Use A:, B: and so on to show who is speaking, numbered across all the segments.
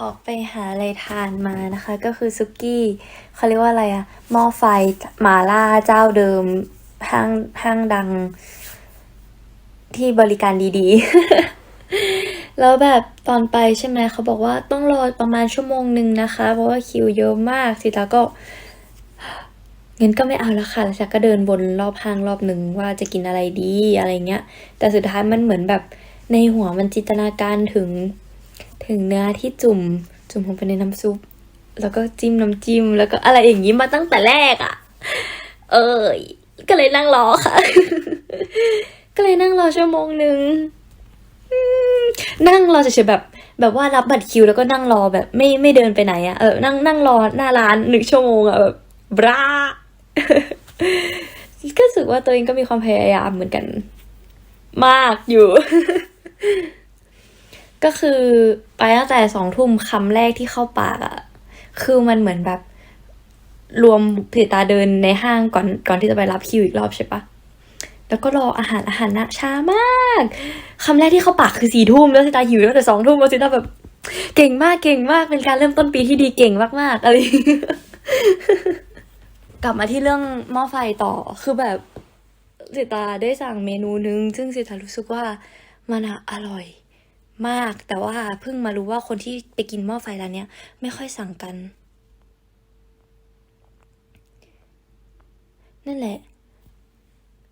A: ออกไปหาอะไรทานมานะคะ ก็คือซุกี้เขาเรียกว่าอะไรอะหม้อไฟหมาล่าเจ้าเดิมห้างห้างดัง ที่บริการดีๆ แล้วแบบตอนไปใช่ไหมเขาบอกว่าต้องรอประมาณชั่วโมงหนึ่งนะคะ เพราะว่าคิวเยอะมากสิตาก็เงั้นก็ไม่เอาแล้วค่ะแล้วฉันก็เดินวนรอบห้างรอบหนึ่งว่าจะกินอะไรดีอะไรเงี้ย แต่สุดท้ายมันเหมือนแบบในหัวมันจินตนาการถึง ถึงเนื้อที่จุ่ม จุ่มลงไปในน้ำซุป แล้วก็จิ้มน้ำจิ้ม แล้วก็อะไรอย่างนี้มาตั้งแต่แรกอะ่ะ เอยก็เลยนั่งรอค่ะ ก็เลยนั่งรอชั่วโมงหนึ่งนั่งรอเฉยๆแบบ แบบว่ารับบัตรคิวแล้วก็นั่งรอแบบ ไม่ไม่เดินไปไหนอะ่ะเออนั่งนั่งรอหน้าร้านหนึ่งชั่วโมงอะ่ะแบบบราก็รู้สึกว่าตัวเองก็มีความพยายามเหมือนกัน มากอยู่ ก็คือไปตั้งแต่สองทุ่มคำแรกที่เข้าปากอะ่ะคือมันเหมือนแบบ รวมผิตาเดินในห้างก่อนก่อนที่จะไปรับคิวอีกรอบใช่ปะแล้วก็รออาหารอาหารนะช้ามากคำแรกที่เข้าปากคือสี่ทุ่มแล้วสิตาหิวตั้งแต่สองทุ่มแล้วสิตาแบบ เก่งมากเก่งมากเป็นการเริ่มต้นปีที่ดีเก่งมากๆอะไรกลับมาที่เรื่องหม้อไฟต่อคือแบบสิตาได้สั่งเมนูนึง ซึ่งสิตารู้สึกว่ามันออร่อย มาก แต่ว่าเพิ่งมารู้ว่าคนที่ไปกินหม้อไฟร้านเนี้ยไม่ค่อยสั่งกัน นั่นแหละ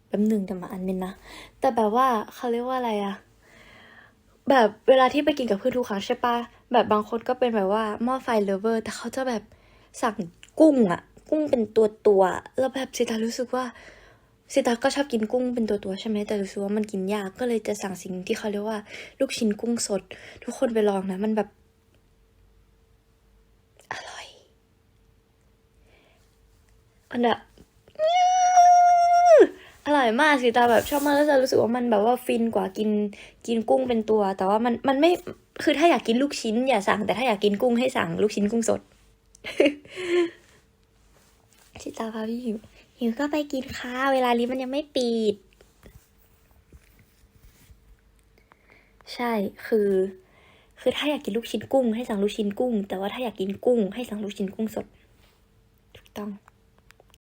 A: แป๊บหนึ่งจะมาอันนึงนะแต่แบบว่าเขาเรียกว่าอะไรอะแบบเวลาที่ไปกินกับเพื่อนทุกครั้งใช่ปะแบบบางคนก็เป็นแบบว่าหม้อไฟเลเวอร์ แต่เขาจะแบบสั่งกุ้งอะกุ้งเป็นตัวตัวแล้วแบบสิตารู้สึกว่า สิตาก็ชอบกินกุ้งเป็นตัวตัวๆใช่ไหมแต่รู้สึกว่ามันกินยากก็เลยจะสั่งสิ่งที่เขาเรียกว่า ลูกชิ้นกุ้งสด ทุกคนไปลองนะ มันแบบ อร่อยมันแบบอร่อยมากสิตาแบบชอบมากแล้วจะรู้สึกว่ามันแบบว่าฟินกว่ากินกินกุ้งเป็นตัว แต่ว่ามันมันไม่คือถ้าอยากกินลูกชิ้น อย่าสั่งแต่ถ้าอยากกินกุ้งให้สั่งลูกชิ้นกุ้งสดสิตาพาพี่หิว หิวก็ไปกินข้าวเวลาลิฟต์มันยังไม่ปิด ใช่คือ คือถ้าอยากกินลูกชิ้นกุ้ง ให้สั่งลูกชิ้นกุ้ง แต่ว่าถ้าอยากกินกุ้ง ให้สั่งลูกชิ้นกุ้งสด ถูกต้อง